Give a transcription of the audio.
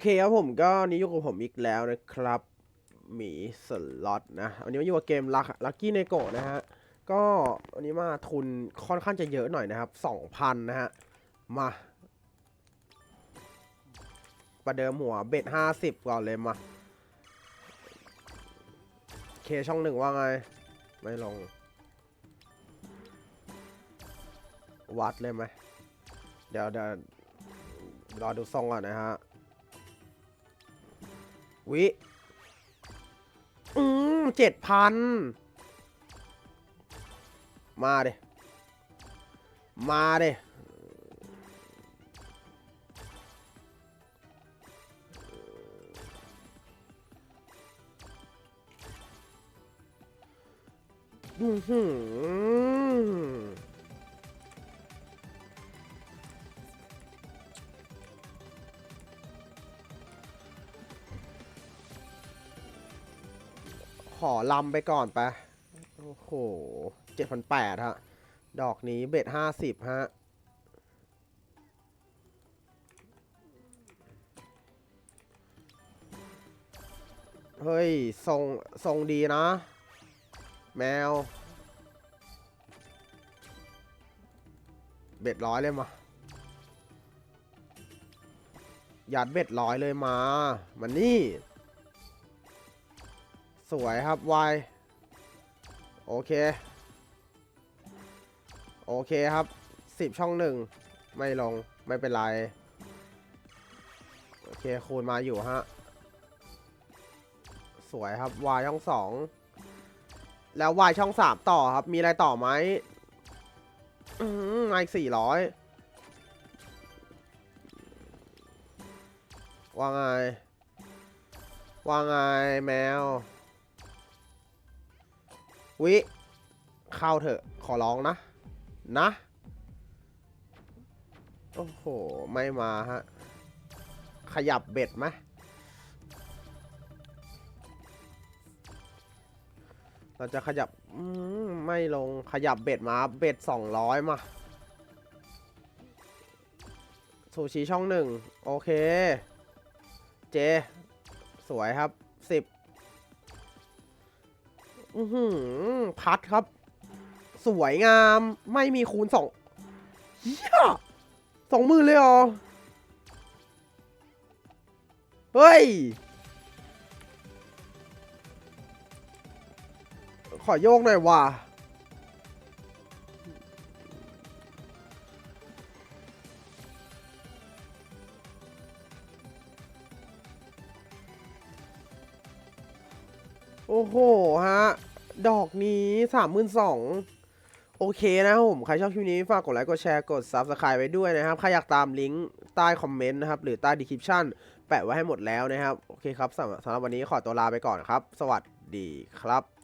เคครับผมก็นี้อยู่กับผมอีกแล้วนะครับหมีสล็อตนะวันนี้มาอยู่กับเกมลักลักกี้เนโกนะฮะก็วันนี้มาทุนค่อนข้างจะเยอะหน่อยนะครับสองพันนะฮะมาประเดิมหัวเบ็ดห้าสิบก่อนเลยมาเคช่องหนึ่งว่าไง ไม่ลง วัดเลยไหมเดี๋ยวเดี๋ยวรอดูทรงก่อนนะฮะ วิอืมเจ็ดพันมาเดมาเดอือ ขอลำไปก่อนไป โอ้โหเจ็ดพันแปดฮะ ดอกนี้เบ็ดห้าสิบฮะ เฮ้ย ทรง ทรงดีนะ แมว เบ็ดร้อยเลยมายัดเบ็ดร้อยเลยมา มันนี่ สวยครับวายโอเค โอเคครับสิบช่องหนึ่งไม่ลง ไม่เป็นไร โอเค คูณมาอยู่ฮะ สวยครับวายช่องสองแล้ววายช่องสามต่อครับ มีอะไรต่อไหมอืมมาอีกสี่ร้อยว่าไงว่าไงแมว วิเข้าเถอะ ขอร้องนะ นะ โอ้โห ไม่มาฮะ ขยับเบ็ดไหมเราจะขยับมไม่ลงขยับเบ็ดมา เบ็ดสองร้อยมาซูชิช่องหนึ่ง โอเค เจ สวยครับสิบ อือหือพัดครับ สวยงามไม่มีคูณสองเฮียสองหมื่นเลยเหรอเฮ้ย ขอโยกหน่อยว่ะ โอ้โหฮะ ดอกนี้สามหมื่นสองโอเคนะครับผม ใครชอบคลิปนี้ ฝากกดไลค์ กดแชร์ กด Subscribe ไว้ด้วยนะครับ ใครอยากตามลิงก์ใต้คอมเมนต์นะครับ หรือใต้ดีคริปชั่นแปะไว้ให้หมดแล้วนะครับ โอเคครับสำหรับสำหรับวันนี้ขอตัวลาไปก่อนครับ สวัสดีครับ